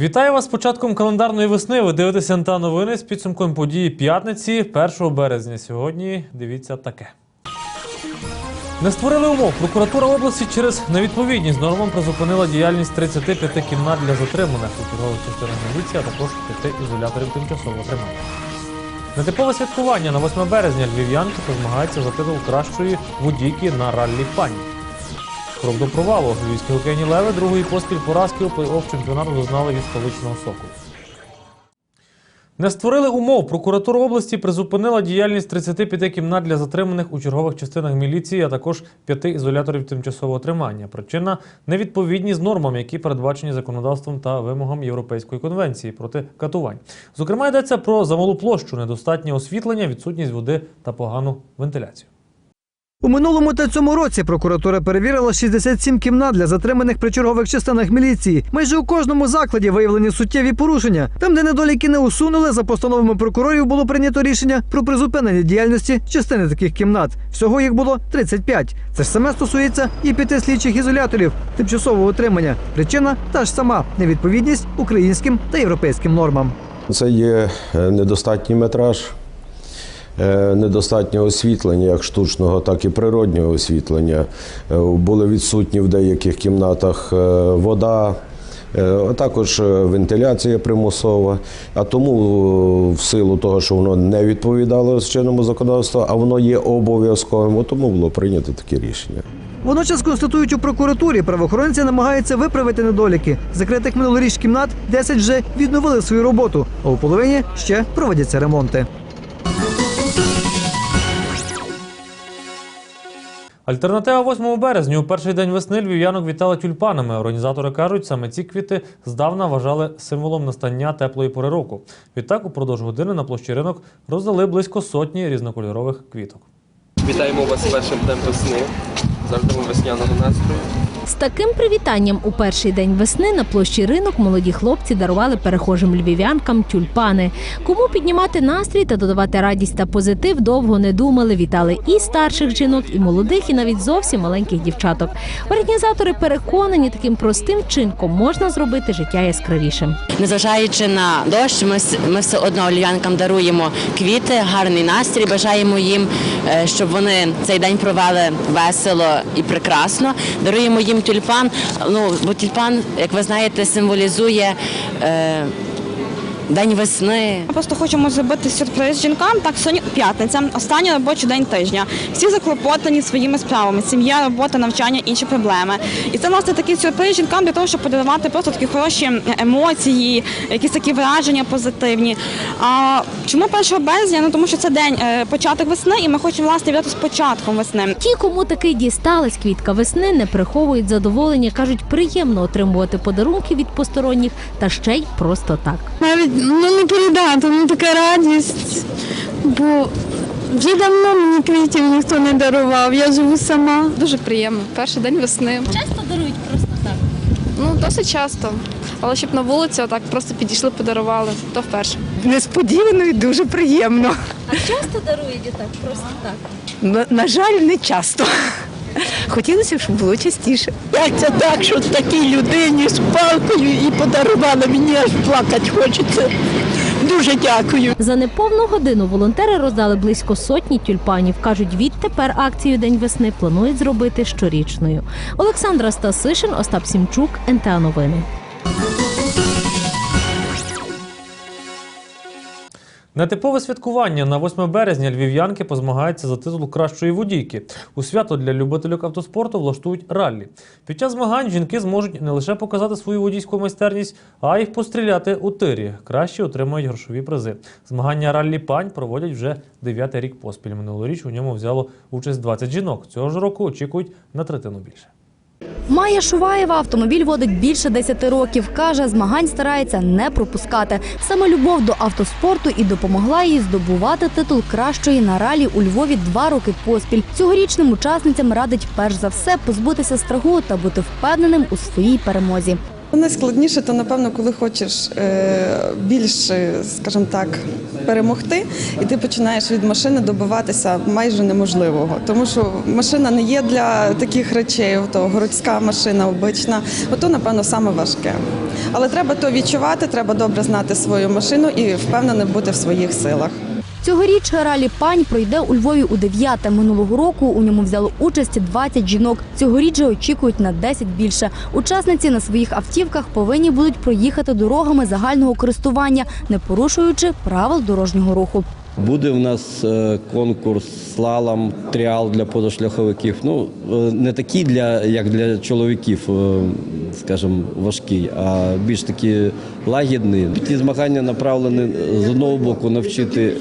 Вітаю вас з початком календарної весни. Ви дивитеся НТА новини з підсумком події п'ятниці 1 березня. Сьогодні дивіться таке. Не створили умов. Прокуратура області через невідповідність нормам призупинила діяльність 35 кімнат для затриманих у чергових частинах міліції, а також 5 ізоляторів тимчасового тримання. Нетипове святкування на 8 березня львів'янки позмагаються за титул кращої водійки на раллі пані. Крок до провалу. Львівські хокейні леви другої поспіль поразки у плей-офф чемпіонату зазнали від столичного соку. Не створили умов. Прокуратура області призупинила діяльність 35 кімнат для затриманих у чергових частинах міліції, а також 5 ізоляторів тимчасового тримання. Причина невідповідність нормам, які передбачені законодавством та вимогам Європейської конвенції проти катувань. Зокрема, йдеться про замалу площу, недостатнє освітлення, відсутність води та погану вентиляцію. У минулому та цьому році прокуратура перевірила 67 кімнат для затриманих при чергових частинах міліції. Майже у кожному закладі виявлені суттєві порушення. Там, де недоліки не усунули, за постановами прокурорів було прийнято рішення про призупинення діяльності частини таких кімнат. Всього їх було 35. Це ж саме стосується і п'яти слідчих ізоляторів тимчасового утримання. Причина та ж сама невідповідність українським та європейським нормам. Це є е, недостатній метраж, е, недостатнє освітлення, як штучного, так і природнього освітлення. Е, Були відсутні в деяких кімнатах е, вода. А також вентиляція примусова. А тому, в силу того, що воно не відповідало чинному законодавству, а воно є обов'язковим, тому було прийнято таке рішення. Водночас констатують у прокуратурі, правоохоронці намагаються виправити недоліки. Закритих минулоріч кімнат 10 вже відновили свою роботу, а у половині ще проводяться ремонти. Альтернатива 8 березня у перший день весни львів'янок вітали тюльпанами. Організатори кажуть, саме ці квіти здавна вважали символом настання теплої пори року. Відтак, упродовж години на площі ринок роздали близько сотні різнокольорових квіток. Вітаємо вас з першим днем весни. Завжди весняного настрою. З таким привітанням у перший день весни на площі ринок молоді хлопці дарували перехожим львів'янкам тюльпани. Кому піднімати настрій та додавати радість та позитив довго не думали. Вітали і старших жінок, і молодих, і навіть зовсім маленьких дівчаток. Організатори переконані, таким простим вчинком можна зробити життя яскравішим. Незважаючи на дощ, ми, ми все одно львів'янкам даруємо квіти, гарний настрій. Бажаємо їм, е, щоб вони цей день провели весело і прекрасно. Даруємо їм тюльпан. Ну, бо тюльпан, як ви знаєте, символізує. Е, День весни, Ми Просто хочемо зробити сюрприз жінкам. Так, сьогодні п'ятниця, останній робочий день тижня. Всі заклопотані своїми справами, сім'я, робота, навчання, інші проблеми. І це власне такий сюрприз жінкам для того, щоб подарувати просто такі хороші емоції, якісь такі враження позитивні. А чому 1 березня? Ну тому що це день е, початок весни, і ми хочемо власне вітати з початком весни. Ті, кому таки дісталась квітка весни, не приховують задоволення, кажуть, приємно отримувати подарунки від посторонніх та ще й просто так. Навіть ну не передати, ну така радість. Бо вже давно мені квітів ніхто не дарував. Я живу сама. Дуже приємно. Перший день весни. Часто дарують просто так. Ну, досить часто. Але щоб на вулиці отак просто підійшли, подарували, то вперше. Несподівано і дуже приємно. А часто дарують так, просто так. На, на жаль, не часто. Хотілося б, щоб було частіше. Як це так, що такій людині з палкою і подарувала мені аж плакати хочеться. Дуже дякую. За неповну годину волонтери роздали близько сотні тюльпанів. кажуть, відтепер акцію День весни планують зробити щорічною. Олександра Стасишин, Остап Сімчук, НТА Новини. Нетипове святкування на 8 березня львів'янки позмагаються за титул кращої водійки. У свято для любителів автоспорту влаштують раллі. Під час змагань жінки зможуть не лише показати свою водійську майстерність, а й постріляти у тирі. Кращі отримають грошові призи. Змагання раллі пань проводять вже дев'ятий рік поспіль. Минулоріч у ньому взяло участь 20 жінок. Цього ж року очікують на третину більше. Майя Шуваєва автомобіль водить більше 10 років. Каже, змагань старається не пропускати. Саме любов до автоспорту і допомогла їй здобувати титул кращої на ралі у Львові два роки поспіль. Цьогорічним учасницям радить перш за все позбутися страху та бути впевненим у своїй перемозі. Найскладніше, то напевно, коли хочеш е, більш, е, скажімо так, перемогти, і ти починаєш від машини добиватися майже неможливого. Тому що машина не є для таких речей, то городська машина обична, ото, напевно, саме важке. Але треба то відчувати, треба добре знати свою машину і впевнено бути в своїх силах. Цьогоріч ралі пань пройде у Львові у дев'яте. Минулого року у ньому взяло участь 20 жінок. Цьогоріч же очікують на 10 більше. Учасниці на своїх автівках повинні будуть проїхати дорогами загального користування, не порушуючи правил дорожнього руху. Буде в нас е, конкурс слалом, тріал для позашляховиків. Ну е, не такий для як для чоловіків, е, скажімо, важкий, а більш такі лагідні. Ті змагання направлені з одного боку навчити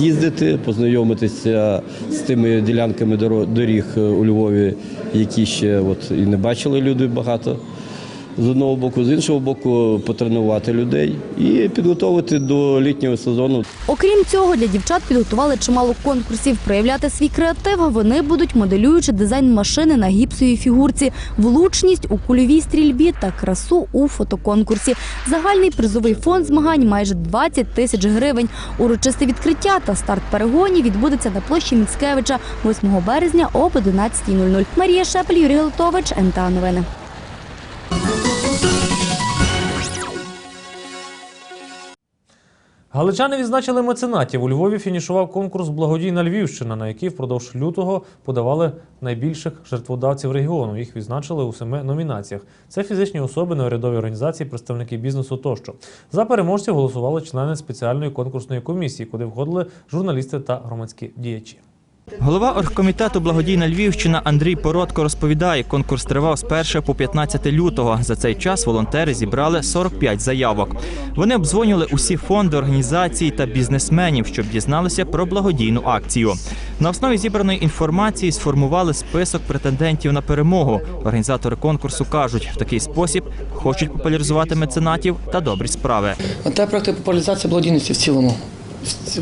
їздити, познайомитися з тими ділянками доріг у Львові, які ще от і не бачили люди багато. З одного боку, з іншого боку, потренувати людей і підготовити до літнього сезону. Окрім цього, для дівчат підготували чимало конкурсів. Проявляти свій креатив вони будуть моделюючи дизайн машини на гіпсовій фігурці, влучність у кульовій стрільбі та красу у фотоконкурсі. Загальний призовий фонд змагань майже 20 тисяч гривень. Урочисте відкриття та старт перегонів відбудеться на площі Міцкевича 8 березня об 11.00. Марія Шепель, Юрій Галутович, НТА Новини. Галичани відзначили меценатів. У Львові фінішував конкурс Благодійна Львівщина, на який впродовж лютого подавали найбільших жертводавців регіону. Їх відзначили у семи номінаціях. Це фізичні особи, неурядові організації, представники бізнесу тощо. За переможців голосували члени спеціальної конкурсної комісії, куди входили журналісти та громадські діячі. Голова оргкомітету Благодійна Львівщина Андрій Породко розповідає, конкурс тривав з 1 по 15 лютого. За цей час волонтери зібрали 45 заявок. Вони обдзвонювали усі фонди, організації та бізнесменів, щоб дізналися про благодійну акцію. На основі зібраної інформації сформували список претендентів на перемогу. Організатори конкурсу кажуть, в такий спосіб хочуть популяризувати меценатів та добрі справи. Те проекти популяризації благодійності в цілому.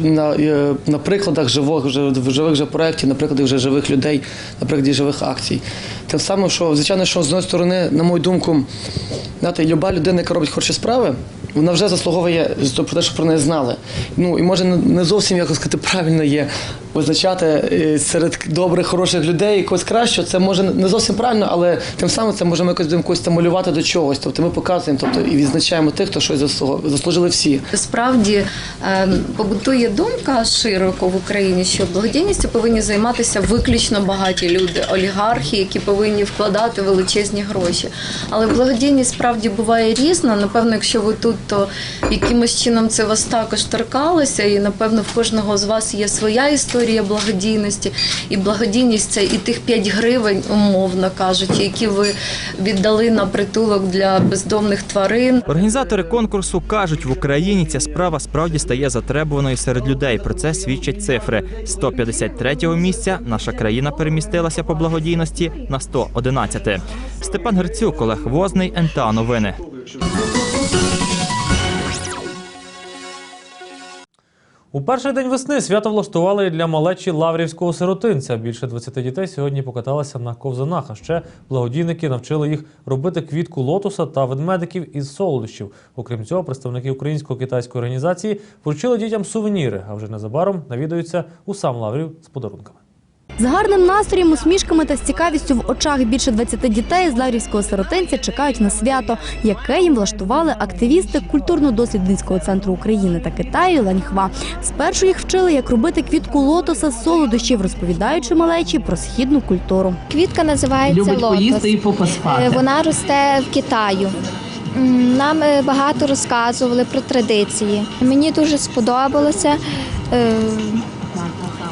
На, е, на прикладах живих, вже- живих же проєктів, на прикладі вже живих людей, на прикладі живих акцій. Тим самим, що, звичайно, що з однієї сторони, на мою думку, знаєте, люба людина, яка робить хороші справи, вона вже заслуговує про те, що про неї знали. Ну і може не- зовсім як сказати правильно є визначати е, серед добрих, хороших людей якогось кращого. Це може не зовсім правильно, але тим самим це можемо якось якось стимулювати до чогось. Тобто ми показуємо, тобто і відзначаємо тих, хто щось заслужили всі. Справді е, побутує думка широко в Україні, що благодійністю повинні займатися виключно багаті люди, олігархи, які повинні вкладати величезні гроші. Але благодійність справді буває різна. Напевно, якщо ви тут, то якимось чином це вас також торкалося, і напевно в кожного з вас є своя історія благодійності. І благодійність це і тих 5 гривень, умовно кажучи, які ви віддали на притулок для бездомних тварин. Організатори конкурсу кажуть, в Україні ця справа справді стає затребуваною серед людей. Про це свідчать цифри. З 153-го місця наша країна перемістилася по благодійності на 111. Степан Герцюк, Олег Возний, НТА Новини. У перший день весни свято влаштували для малечі лаврівського сиротинця. Більше 20 дітей сьогодні покаталися на ковзанах. А ще благодійники навчили їх робити квітку лотоса та ведмедиків із солодощів. Окрім цього, представники українсько-китайської організації вручили дітям сувеніри, а вже незабаром навідаються у сам Лаврів з подарунками. З гарним настроєм, усмішками та з цікавістю в очах більше 20 дітей з Лаврівського сиротинця чекають на свято, яке їм влаштували активісти культурно-дослідницького центру України та Китаю Ланьхва. Спершу їх вчили, як робити квітку лотоса з солодощів, розповідаючи малечі про східну культуру. Квітка називається лотос. Е, Вона росте в Китаю. Нам е, багато розказували про традиції. Мені дуже сподобалося, е,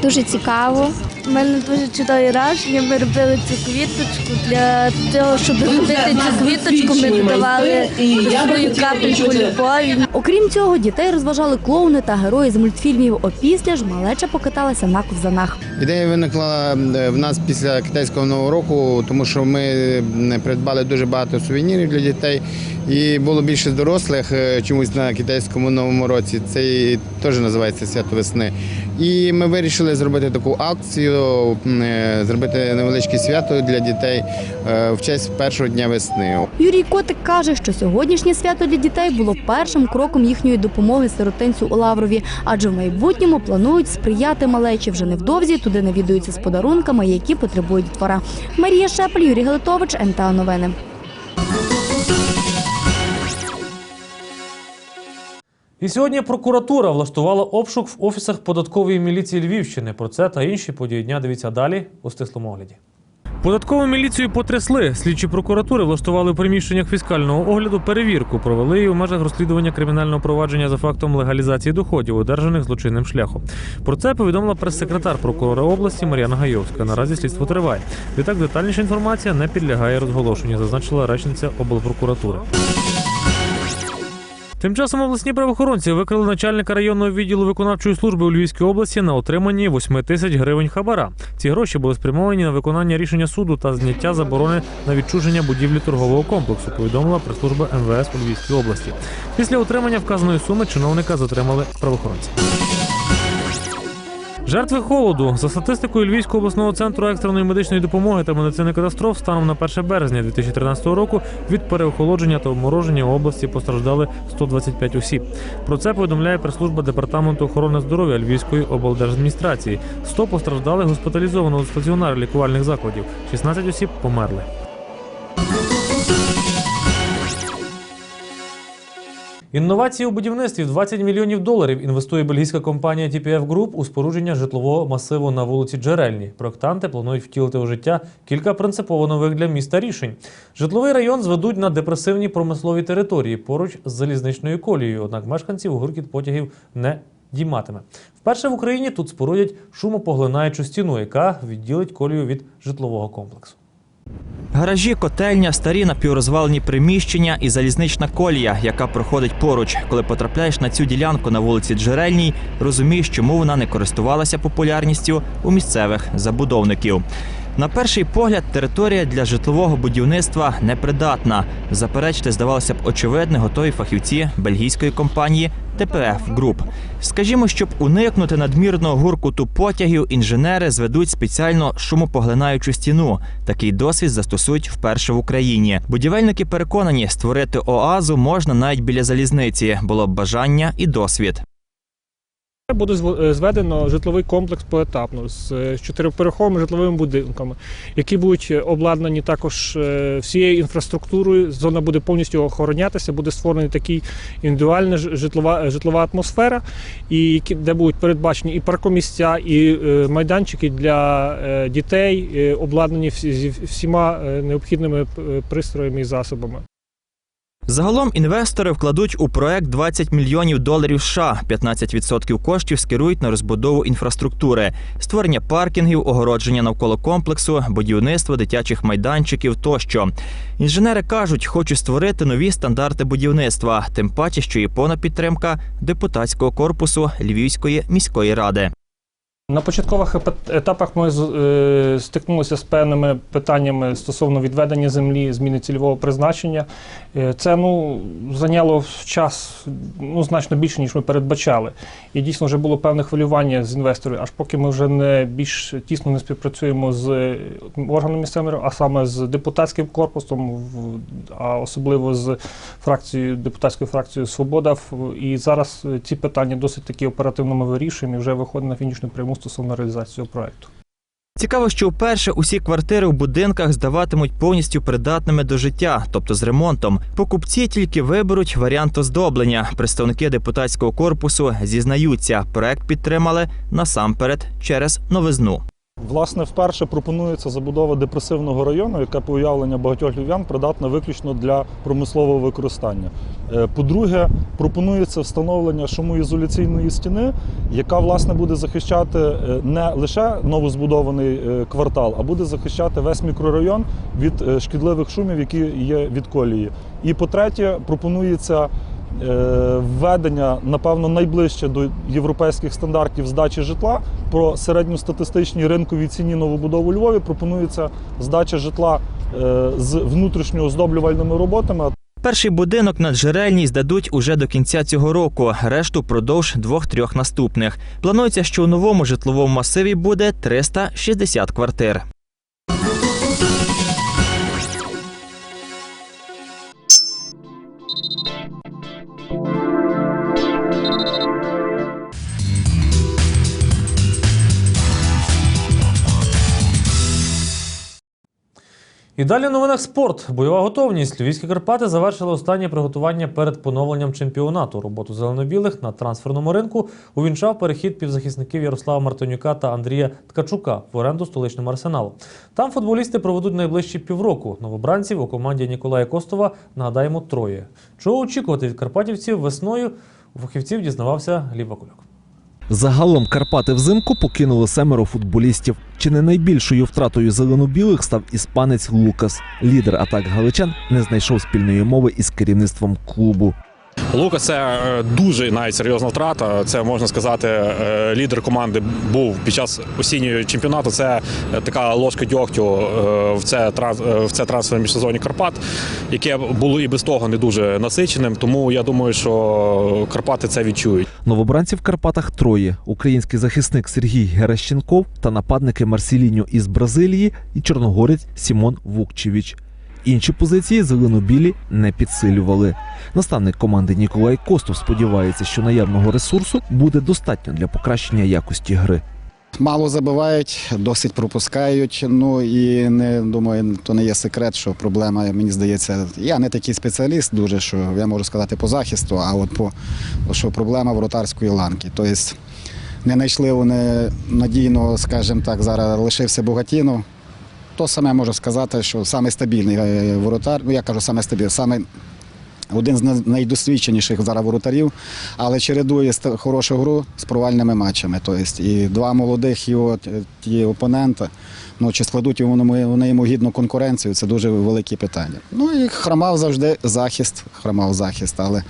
дуже цікаво. У мене дуже чудові враження. Ми робили цю квіточку. Для того, щоб зробити цю квіточку, ми додавали свою капельку любові. Окрім цього, дітей розважали клоуни та герої з мультфільмів. Опісля ж малеча покаталася на ковзанах. Ідея виникла е, в нас після китайського нового року, тому що ми е, придбали дуже багато сувенірів для дітей. І було більше дорослих е, чомусь на китайському новому році. Це теж називається свято весни. І ми вирішили зробити таку акцію, е, зробити невеличке свято для дітей е, в честь першого дня весни. Юрій Котик каже, що сьогоднішнє свято для дітей було першим кроком їхньої допомоги сиротинцю у Лаврові, адже в майбутньому планують сприяти малечі. Вже невдовзі туди навідуються з подарунками, які потребують дітвора. Марія Шепель, Юрій Галитович, НТА Новини. І сьогодні прокуратура влаштувала обшук в офісах податкової міліції Львівщини. Про це та інші події дня дивіться далі у стислому огляді. Податкову міліцію потрясли. Слідчі прокуратури влаштували в приміщеннях фіскального огляду перевірку. Провели її у межах розслідування кримінального провадження за фактом легалізації доходів, одержаних злочинним шляхом. Про це повідомила прес-секретар прокурора області Мар'яна Гайовська. Наразі слідство триває. Відтак детальніша інформація не підлягає розголошенню, зазначила речниця облпрокуратури. Тим часом обласні правоохоронці викрили начальника районного відділу виконавчої служби у Львівській області на отриманні 8 тисяч гривень хабара. Ці гроші були спрямовані на виконання рішення суду та зняття заборони на відчуження будівлі торгового комплексу. Повідомила прес-служба МВС у Львівській області. Після отримання вказаної суми чиновника затримали правоохоронці. Жертви холоду за статистикою Львівського обласного центру екстреної медичної допомоги та медицини катастроф станом на 1 березня 2013 року від переохолодження та обмороження у області постраждали 125 осіб. Про це повідомляє прес-служба департаменту охорони здоров'я Львівської облдержадміністрації. 100 постраждали госпіталізовано у стаціонарі лікувальних закладів. 16 осіб померли. Інновації у будівництві 20 мільйонів доларів інвестує бельгійська компанія TPF Group у спорудження житлового масиву на вулиці Джерельній. Проектанти планують втілити у життя кілька принципово нових для міста рішень. Житловий район зведуть на депресивній промисловій території поруч з залізничною колією. Однак мешканців гуркіт потягів не дійматиме. Вперше в Україні тут спорудять шумопоглинаючу стіну, яка відділить колію від житлового комплексу. Гаражі, котельня, старі напіврозвалені приміщення і залізнична колія, яка проходить поруч. Коли потрапляєш на цю ділянку на вулиці Джерельній, розумієш, чому вона не користувалася популярністю у місцевих забудовників. На перший погляд, територія для житлового будівництва непридатна. Заперечити, здавалося б, очевидне, готові фахівці бельгійської компанії ТПФ Груп. Скажімо, щоб уникнути надмірного гуркуту потягів, інженери зведуть спеціально шумопоглинаючу стіну. Такий досвід застосують вперше в Україні. Будівельники переконані, створити оазу можна навіть біля залізниці. Було б бажання і досвід. Буде е, зведено житловий комплекс поетапно з е, чотириповерховими житловими будинками, які будуть е, обладнані також всією інфраструктурою. Зона буде повністю охоронятися, буде створений такий індивідуальна житлова, житлова атмосфера, і де будуть передбачені і паркомісця, і майданчики для дітей, обладнані всіма необхідними пристроями і засобами. Загалом інвестори вкладуть у проект 20 мільйонів доларів США. 15% коштів скерують на розбудову інфраструктури, створення паркінгів, огородження навколо комплексу, будівництво дитячих майданчиків тощо. Інженери кажуть, хочуть створити нові стандарти будівництва, тим паче, що є повна підтримка депутатського корпусу Львівської міської ради. На початкових етапах ми е, стикнулися з певними питаннями стосовно відведення землі, зміни цільового призначення. Е, Це ну, зайняло час ну, значно більше, ніж ми передбачали. І дійсно вже було певне хвилювання з інвесторів, аж поки ми вже не більш тісно не співпрацюємо з е, органами місцевими, а саме з депутатським корпусом, а особливо з фракцією, депутатською фракцією Свобода. І зараз ці питання досить таки оперативно ми вирішуємо і вже виходить на фінішну пряму стосовно реалізації цього проекту. Цікаво, що вперше усі квартири в будинках здаватимуть повністю придатними до життя, тобто з ремонтом. Покупці тільки виберуть варіант оздоблення. Представники депутатського корпусу зізнаються, проект підтримали насамперед через новизну. Власне, вперше пропонується забудова депресивного району, яка по уявленню багатьох львів'ян придатна виключно для промислового використання. Е, По-друге, пропонується встановлення шумоізоляційної стіни, яка власне буде захищати е, не лише новозбудований е, квартал, а буде захищати весь мікрорайон від шкідливих шумів, які є від колії. І по-третє, пропонується е, введення, напевно, найближче до європейських стандартів здачі житла. Про середньостатистичній ринковій ціні новобудов у Львові пропонується здача житла е, з внутрішньо оздоблювальними роботами. Перший будинок на джерельній здадуть уже до кінця цього року, решту продовж двох-трьох наступних. Планується, що у новому житловому масиві буде 360 квартир. І далі в новинах спорт. Бойова готовність. Львівські Карпати завершили останнє приготування перед поновленням чемпіонату. Роботу зеленобілих на трансферному ринку увінчав перехід півзахисників Ярослава Мартинюка та Андрія Ткачука в оренду столичному арсеналу. Там футболісти проведуть найближчі півроку. Новобранців у команді Ніколая Костова нагадаємо троє. Чого очікувати від карпатівців весною? У фахівців дізнавався Лів Вакуляк. Загалом Карпати взимку покинули семеро футболістів. Чи не найбільшою втратою зелено-білих став іспанець Лукас. Лідер атак галичан не знайшов спільної мови із керівництвом клубу. Лука це е, дуже навіть серйозна втрата. Це можна сказати, е, лідер команди був під час осіннього чемпіонату. Це е, така ложка дьогтю в це в це трансферне міжсезонні Карпат, яке було і без того не дуже насиченим. Тому я думаю, що Карпати це відчують. Новобранців в Карпатах троє: український захисник Сергій Геращенков та нападники Марсіліньо із Бразилії і чорногорець Сімон Вукчевич. Інші позиції зелено-білі не підсилювали. Наставник команди Ніколай Костов сподівається, що наявного ресурсу буде достатньо для покращення якості гри. Мало забивають, досить пропускають. Ну і не думаю, то не є секрет, що проблема, мені здається, я не такий спеціаліст, дуже що я можу сказати по захисту, а от по що проблема воротарської ланки. Тобто не знайшли вони надійно, скажімо так, зараз лишився Богатінов. То саме можу сказати, що саме стабільний е, воротар, ну я кажу саме стабільний, саме один з найдосвідченіших зараз воротарів, але чередує хорошу гру з провальними матчами. Тобто, і два молодих його е, ті опонента, ну чи складуть йому вони йому гідну конкуренцію, це дуже великі питання. Ну і хромав завжди захист, хромав захист, але.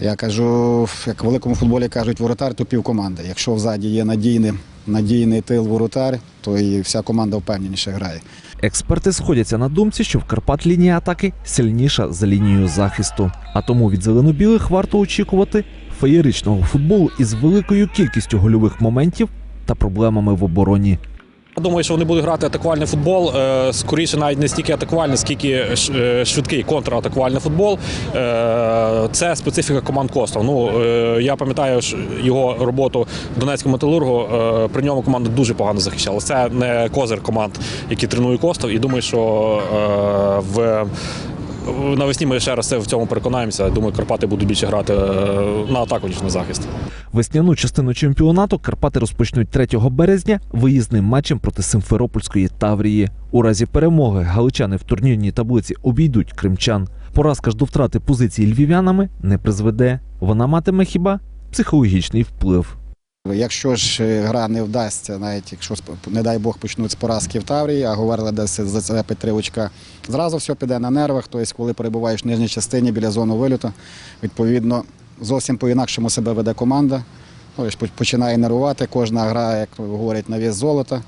Я кажу, як в великому футболі кажуть, воротар то півкоманди. Якщо взаді є надійний, надійний тил воротар, то і вся команда впевненіше грає. Експерти сходяться на думці, що в Карпат лінія атаки сильніша за лінією захисту. А тому від зелено-білих варто очікувати феєричного футболу із великою кількістю гольових моментів та проблемами в обороні. Думаю, що вони будуть грати атакувальний футбол. е, Скоріше, навіть не стільки атакувальний, скільки е, швидкий контратакувальний футбол. Е, Це специфіка команд Костов. Ну е, я пам'ятаю його роботу в Донецькому металургу. е, При ньому команда дуже погано захищала. Це не козир команд, які тренує Костов. І думаю, що е, в навесні ми ще раз це в цьому переконаємося. Думаю, Карпати будуть більше грати е, на атаку, ніж на захист. Весняну частину чемпіонату Карпати розпочнуть 3 березня виїзним матчем проти Симферопольської Таврії. У разі перемоги галичани в турнірній таблиці обійдуть кримчан. Поразка ж до втрати позицій львів'янами не призведе. Вона матиме хіба психологічний вплив. Якщо ж е, гра не вдасться, навіть якщо не дай Бог почнуть з поразки в Таврії, а Говерла десь зацепить три очка, зразу все піде на нервах. Тобто, коли перебуваєш в нижній частині біля зони вильоту, відповідно зовсім по-інакшому себе веде команда. Тобто, починає нервувати, кожна гра, як говорять, на вес золота.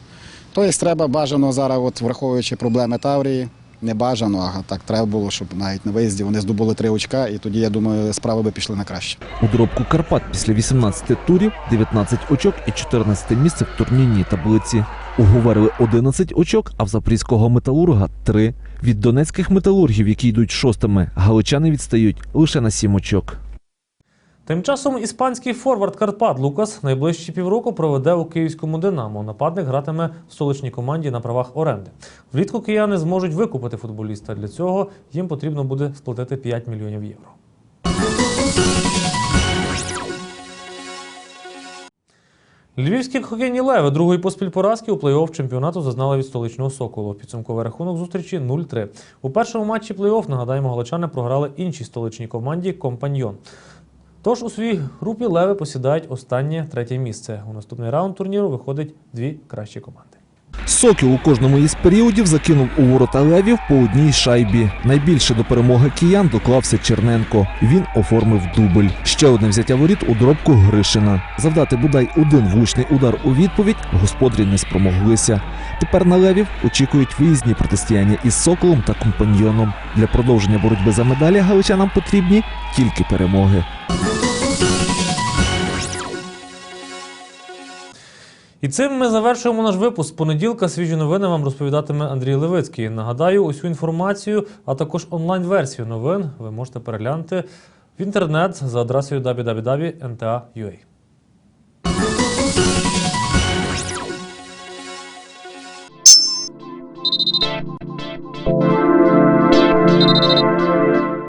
Тобто треба бажано зараз, от, враховуючи проблеми Таврії, не бажано, а так треба було, щоб навіть на виїзді вони здобули три очка, і тоді, я думаю, справи би пішли на краще. У доробку Карпат після 18 турів 19 очок і 14 місце в турнірній таблиці. У Говерли 11 очок, а в запорізького металурга 3. Від донецьких металургів, які йдуть шостими, галичани відстають лише на 7 очок. Тим часом іспанський форвард Карпат Лукас найближчі півроку проведе у київському Динамо. Нападник гратиме в столичній команді на правах оренди. Влітку кияни зможуть викупити футболіста. Для цього їм потрібно буде сплатити 5 мільйонів євро. Львівські хокейні леви другої поспіль поразки у плей-офф чемпіонату зазнали від столичного соколу. Підсумковий рахунок зустрічі 0-3. У першому матчі плей-офф, нагадаємо, галичани програли іншій столичній команді Компаньйон. Тож у своїй групі леви посідають останнє третє місце. У наступний раунд турніру виходить дві кращі команди. Сокіл у кожному із періодів закинув у ворота левів по одній шайбі. Найбільше до перемоги киян доклався Черненко. Він оформив дубль. Ще одне взяття воріт у дробку Гришина. Завдати бодай один влучний удар у відповідь господарі не спромоглися. Тепер на левів очікують виїзні протистояння із соколом та компаньйоном. Для продовження боротьби за медалі галичанам потрібні тільки перемоги. І цим ми завершуємо наш випуск. Понеділка свіжі новини вам розповідатиме Андрій Левицький. Нагадаю, усю інформацію, а також онлайн-версію новин ви можете переглянути в інтернет за адресою www.nta.ua.